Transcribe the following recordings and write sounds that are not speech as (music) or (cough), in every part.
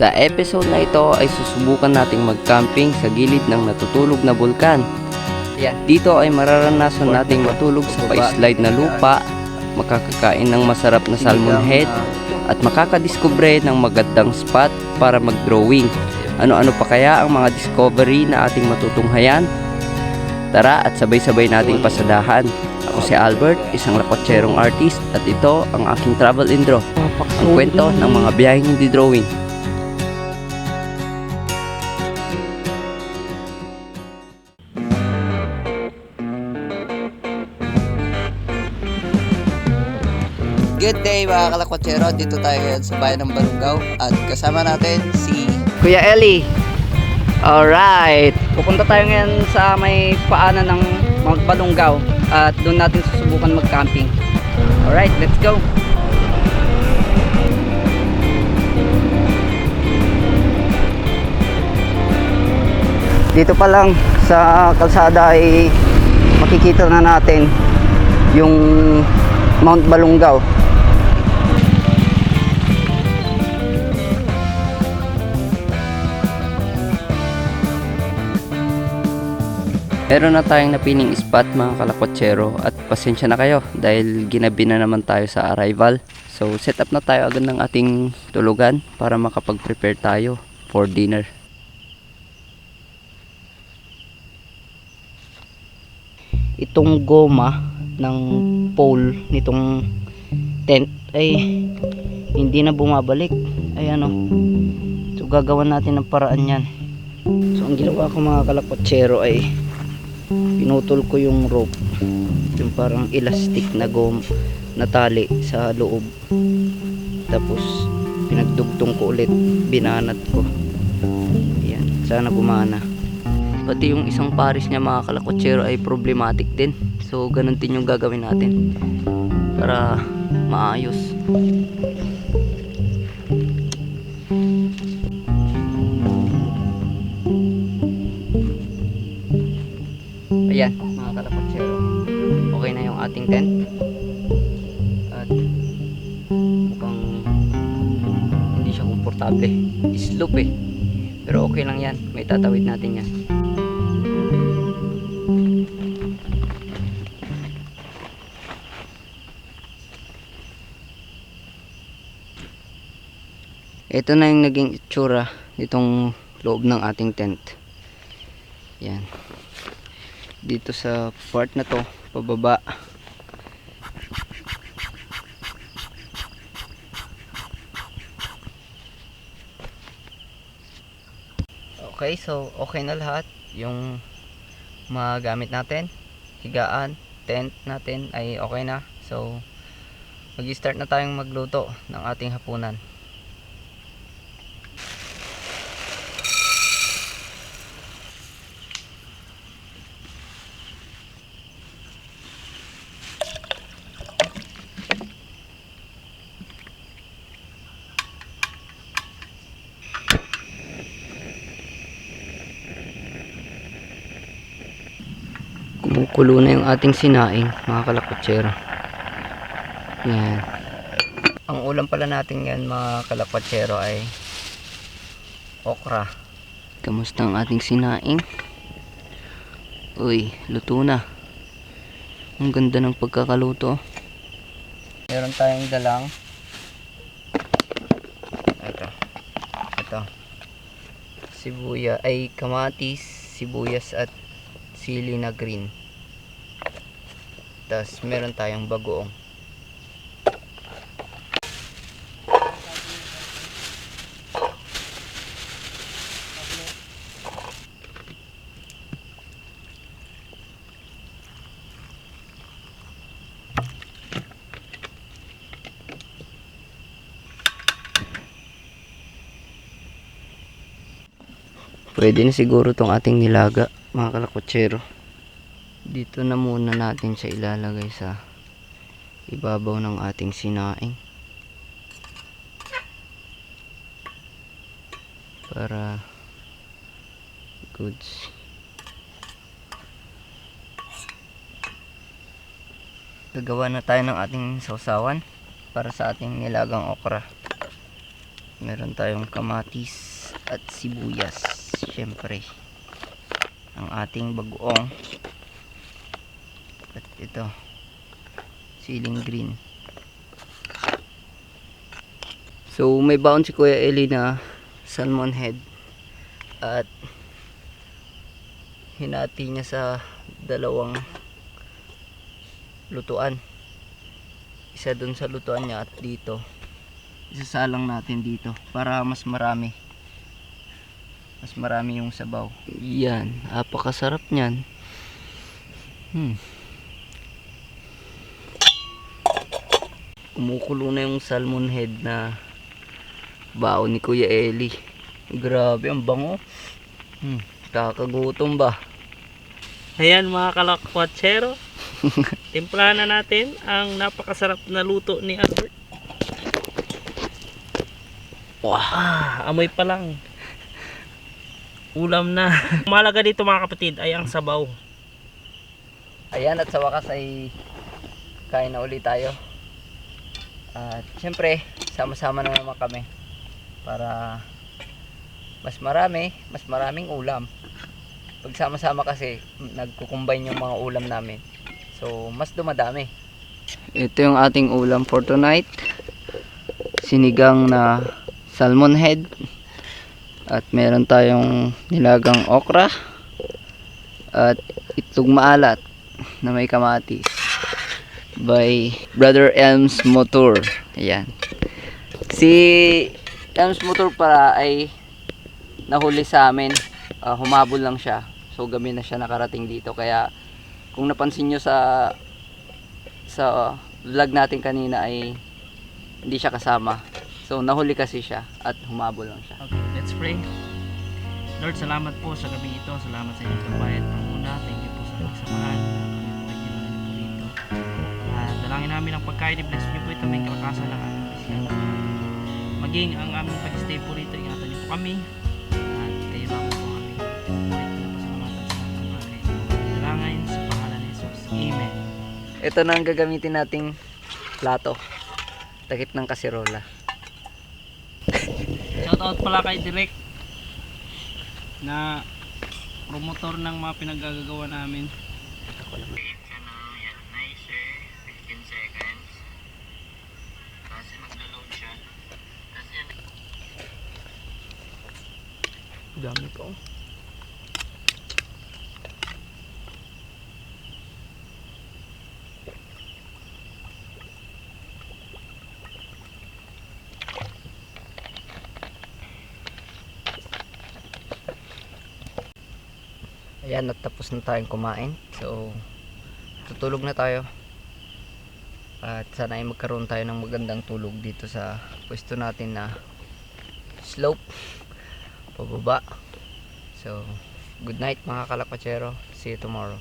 Sa episode na ito ay susubukan nating mag-camping sa gilid ng natutulog na bulkan. Dito ay mararanasan nating matulog sa pa-slide na lupa, makakakain ng masarap na salmon head, at makakadiskubre ng magandang spot para mag-drawing. Ano-ano pa kaya ang mga discovery na ating matutunghayan? Tara at sabay-sabay nating pasadahan. Ako si Albert, isang lakotserong artist at ito ang aking travel intro. Ang kwento ng mga biyaheng hindi drawing. Good day mga kalakwatsero. Dito tayo ngayon sa bayan ng Balungaw at kasama natin si Kuya Eli. Alright. Pupunta tayo ngayon sa may paanan ng Mount at doon natin susubukan mag-camping. Alright, let's go. Dito pa lang sa kalsada ay makikita na natin yung Mount Balungaw. Meron na tayong napining spot mga kalakwatsero at pasensya na kayo dahil ginabi na naman tayo sa arrival. So set up na tayo agad ng ating tulugan para makapag-prepare tayo for dinner. Itong goma ng pole nitong tent ay hindi na bumabalik. Ayan o. So gagawan natin ng paraan yan. So ang ginawa ko mga kalakwatsero ay pinutol ko yung rope yung parang elastic na gom na tali sa loob. Tapos pinagdugtong ko ulit binanat ko. Yan sana gumana. Pati yung isang paris niya mga kalakotsero ay problematic din. So ganun din yung gagawin natin para maayos na yung ating tent. At mukhang hindi siya komportable. Slope eh. Pero okay lang yan. May tatawid natin yan. Ito na yung naging itsura nitong loob ng ating tent. Yan dito sa part na to pababa okay so okay na lahat. Yung magamit natin higaan tent natin ay okay na. So mag start na tayong magluto ng ating hapunan kumukulo na yung ating sinaing mga kalakotsero yan. Ang ulam pala natin yan mga kalakotsero ay okra. Kamusta ang ating sinaing? Uy luto na. Ang ganda ng pagkakaluto. Meron tayong dalang. Ito. Ito. Sibuya ay kamatis sibuyas at sili na green. Tapos meron tayong bagoong. Pwede na siguro tong ating nilaga, mga kalakotsero. Dito na muna natin siya ilalagay sa ibabaw ng ating sinaing. Para goods. Gagawa na tayo ng ating sausawan para sa ating nilagang okra. meron tayong kamatis at sibuyas. Siyempre. Ang ating bagoong. Ito. Siling green. So, may baon si Kuya Eli na salmon head. At hinati niya sa dalawang lutuan. Isa dun sa lutuan niya at dito. Isasalang natin dito para mas marami. Mas marami yung sabaw. Yan, apakasarap niyan. Hmm. Kumukulo na yung salmon head na baon ni Kuya Eli. Grabe, ang bango. Hmm, kakagutom ba? Ayan mga kalakwatsero. (laughs) Timplahan na natin ang napakasarap na luto ni Albert. Wow. Ah, amoy pa lang. Ulam na. (laughs) Mahalaga dito mga kapatid ay ang sabaw. Ayan at sa wakas ay kain na ulit tayo. At syempre, sama-sama na naman kami para mas marami, mas maraming ulam. Pag sama-sama kasi, nagkukumbine yung mga ulam namin. So, mas dumadami. Ito yung ating ulam for tonight. Sinigang na salmon head. At meron tayong nilagang okra. At itlog maalat na may kamatis by Brother Elms Motor. Ayan. Si Elms Motor para ay nahuli sa amin. Ah, humabol lang siya. So gabi na siya nakarating dito. Kaya kung napansin nyo sa sa vlog natin kanina ay hindi siya kasama. So nahuli kasi siya at humabol lang siya. Okay, let's pray. Lord, salamat po sa gabi ito. Salamat sa inyong pagbayad panguna. Thank you po sa nagsamahan. Dalangin namin ang pagkain. I-bless niyo po ito. May kalakasan ng aming bisyan. Maging ang aming pag-stay po rito. Ingatan niyo po kami. At kayo lang po kami. Ulit na pasalamatan sa lahat ng bagay. Dalangin sa pangalan ni Jesus. Amen. Ito na ang gagamitin nating plato. Takip ng kasirola. Shoutout pala kay Direk na promotor ng mga pinaggagawa namin. Dami pa oh. Ayan, natapos na tayong kumain. So, tutulog na tayo. At sana ay magkaroon tayo ng magandang tulog dito sa pwesto natin na slope pababa. So, good night mga kalakwachero. See you tomorrow.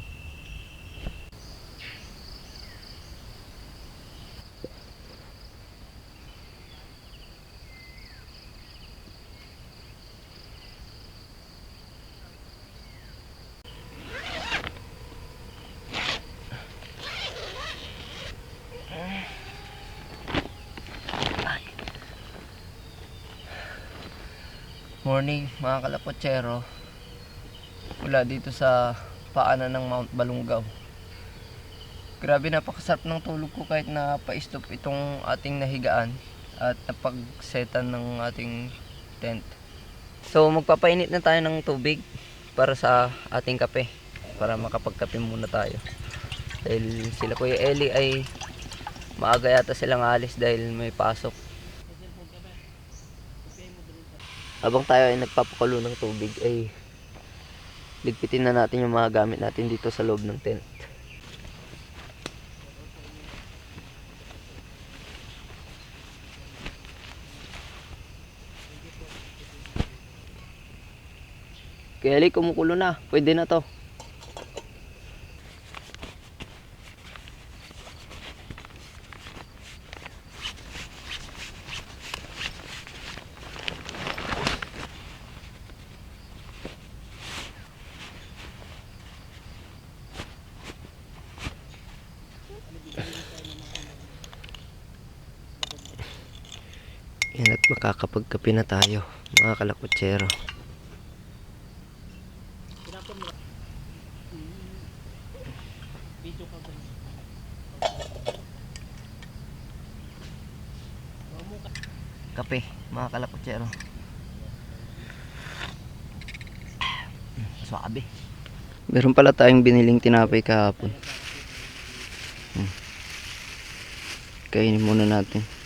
Morning mga kalakwachero. Mula dito sa paanan ng Mount Balungaw. Grabe napakasarap ng tulog ko kahit na pa-stop itong ating nahigaan at napagsetan ng ating tent. So magpapainit na tayo ng tubig para sa ating kape para makapagkape muna tayo. Dahil sila Kuya Eli ay maaga yata silang alis dahil may pasok. Habang tayo ay nagpapakulo ng tubig ay ligpitin na natin yung mga gamit natin dito sa loob ng tent. Kelly, kumukulo na. Pwede na to. Makakapagkape na tayo, mga kalakutsero. Kape, mga kalakutsero. Swabe. Meron pala tayong biniling tinapay kahapon. Hmm. Kainin muna natin.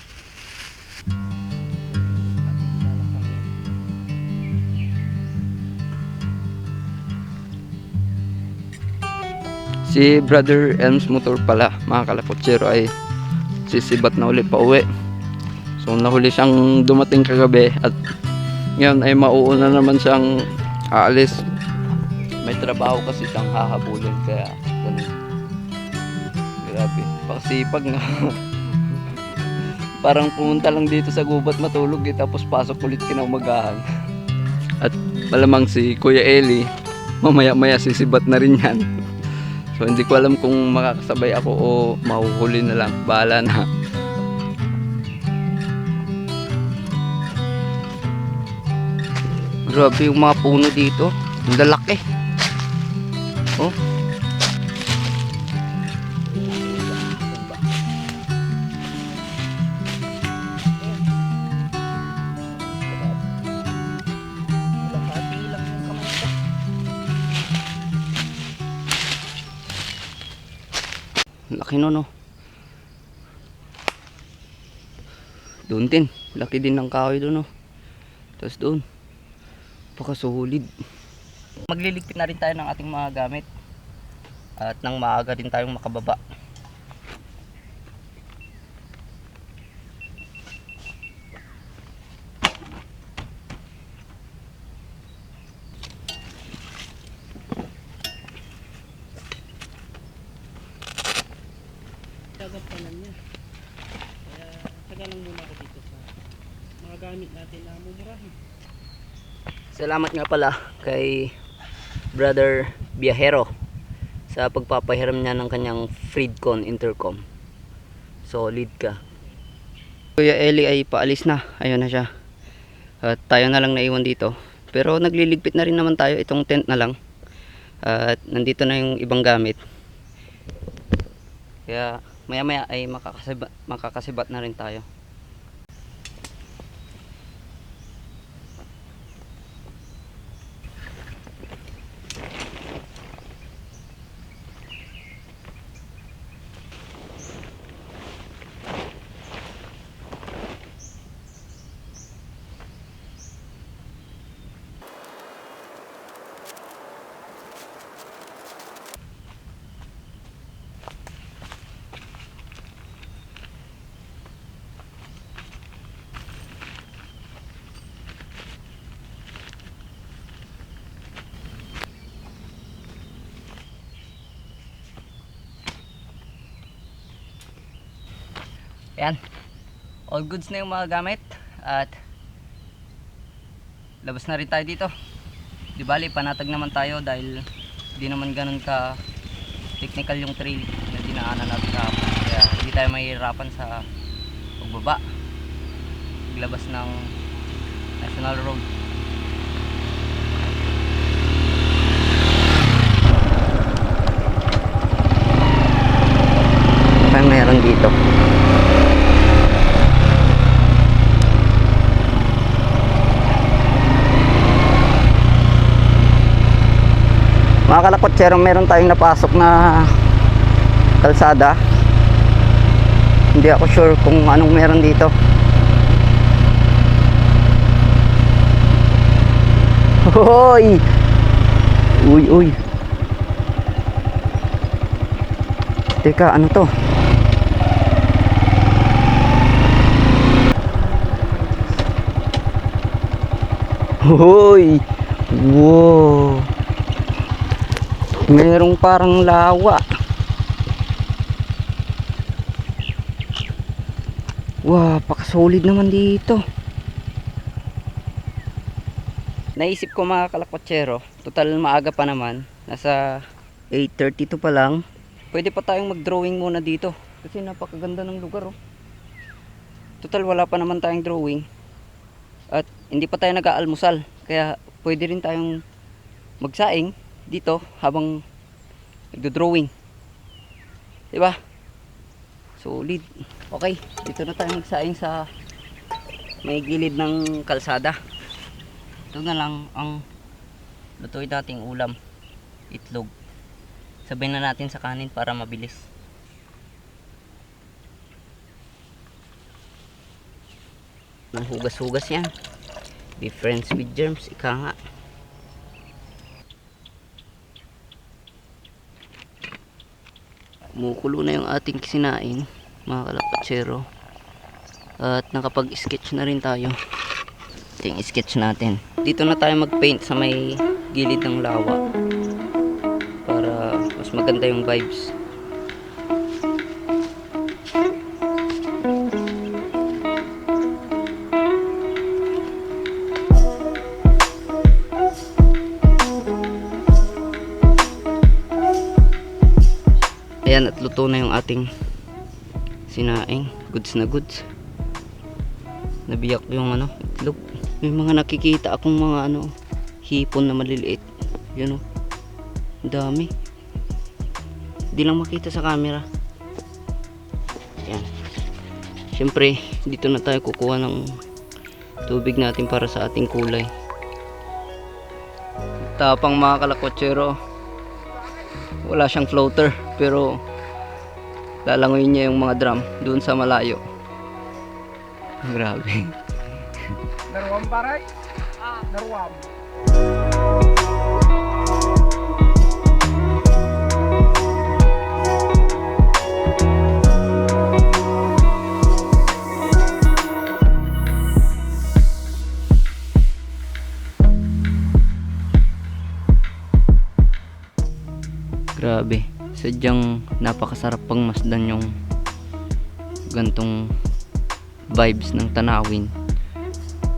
Si Brother Elms Motor pala, mga kalakotsero ay sisibat na ulit pa uwi. So nahuli siyang dumating kagabi at ngayon ay mauuna naman siyang aalis may trabaho kasi siyang hahabulin kaya ganun. Grabe, pakasipag nga. (laughs) Parang pumunta lang dito sa gubat matulog eh, tapos pasok ulit kinaumagahan. At malamang si Kuya Eli, mamaya maya sisibat na rin yan. (laughs) So hindi ko alam kung makakasabay ako o mahuhuli na lang. Bahala na. Grabe yung mga puno dito. Ang lalaki. Oh. Laki no no. Doon din. Laki din ng kahoy doon no. Tapos doon. Pakasuhulid magliligpit na rin tayo ng ating mga gamit at nang maaga din tayong makababa Gagampanan niya. Kaya taga lang muna ako dito sa mga gamit natin na mumurahin. salamat nga pala kay brother Biahero sa pagpapahiram niya ng kanyang Freedcon intercom. Solid ka. Kuya Eli ay paalis na. Ayun na siya. At tayo na lang naiwan dito. Pero nagliligpit na rin naman tayo itong tent na lang. At nandito na yung ibang gamit. Kaya maya maya ay makakasibat, makakasibat na rin tayo Yan. All goods na yung mga gamit. At labas na rin tayo dito. Di bali, panatag naman tayo dahil di naman ganun ka technical yung trail na dinaanan natin kahapon. Kaya hindi tayo mahihirapan sa pagbaba. Paglabas ng national road. Ano meron dito? Mga kalakotsero, meron tayong napasok na kalsada. Hindi ako sure kung anong meron dito. Hoy! Uy, uy. Teka, ano to? Hoy! Wow! Merong parang lawa. Wow, pakasolid naman dito. Naisip ko mga kalakotsero, total maaga pa naman. Nasa 8.32 pa lang. Pwede pa tayong mag-drawing muna dito. Kasi napakaganda ng lugar oh. Total wala pa naman tayong drawing. At hindi pa tayo nag-aalmusal. Kaya pwede rin tayong magsaing dito habang nagdo-drawing. Diba? Solid. Okay, dito na tayo magsaing sa may gilid ng kalsada. Ito na lang ang lutuin nating ulam. Itlog. Sabay na natin sa kanin para mabilis. Nang hugas-hugas yan. Be friends with germs, ika nga. Mukulo na yung ating kisinain, mga kalapatsero. At nakapag-sketch na rin tayo. Ito yung sketch natin. Dito na tayo mag-paint sa may gilid ng lawa. Para mas maganda yung vibes. Luto na yung ating sinaing. Goods na goods. Nabiyak yung ano, itlog. May mga nakikita akong mga ano, hipon na maliliit. Yun o. Ang dami. Hindi lang makita sa camera. Ayan. Siyempre, dito na tayo kukuha ng tubig natin para sa ating kulay. Tapang mga kalakotsero. Wala siyang floater, pero lalangoyin niya yung mga drum doon sa malayo. Grabe. Naruam paray? Naruam. Grabe. Sadyang napakasarap pang masdan yung gantong vibes ng tanawin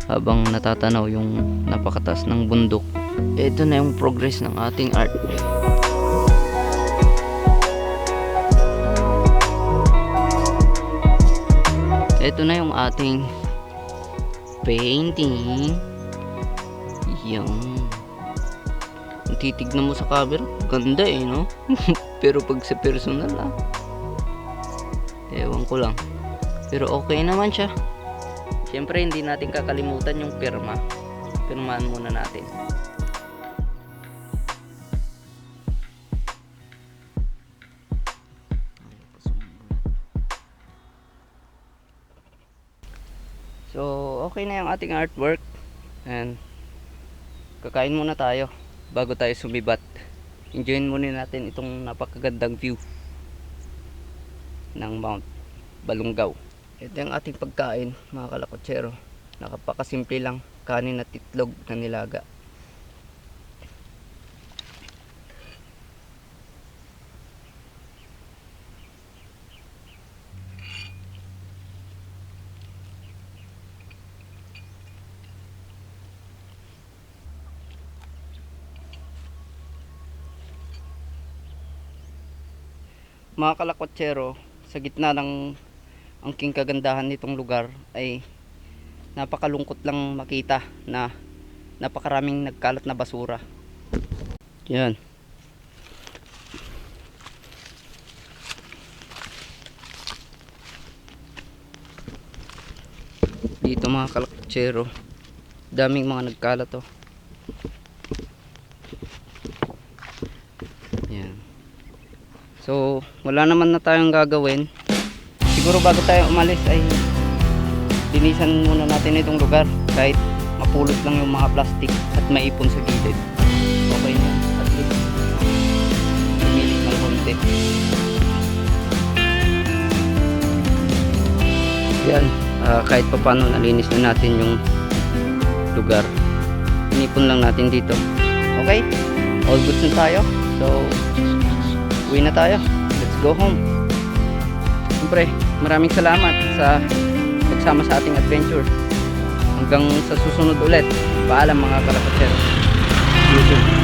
habang natatanaw yung napakataas ng bundok. Ito na yung progress ng ating art. Ito na yung ating painting. Yung titignan mo sa camera, ganda eh, no? (laughs) Pero pag sa personal ah, ewan ko lang. Pero okay naman siya. Siyempre, hindi natin kakalimutan yung pirma. Pirmahan muna natin. So, okay na yung ating artwork. And, kakain muna tayo bago tayo sumibat. Enjoyin muna natin itong napakagandang view ng Mount Balungaw. Ito yung ating pagkain, mga kalakotsero. Nakapakasimple lang, kanin at itlog na nilaga. Mga kalakotsero sa gitna ng angking kagandahan nitong lugar ay napakalungkot lang makita na napakaraming nagkalat na basura. Yan. Dito mga kalakotsero daming mga nagkalat oh yan So, wala naman na tayong gagawin. Siguro bago tayo umalis ay linisan muna natin itong lugar kahit mapulot lang yung mga plastic at maipon sa gilid. Okay na. At least lumilit ng konti. Yan. ah, kahit pa paano nalinis na natin yung lugar. Inipon lang natin dito. Okay? All goods na tayo. So, uwi na tayo. Go home. Siyempre, maraming salamat sa pagsama sa ating adventure. Hanggang sa susunod ulit. Paalam mga kalapatsero. YouTube.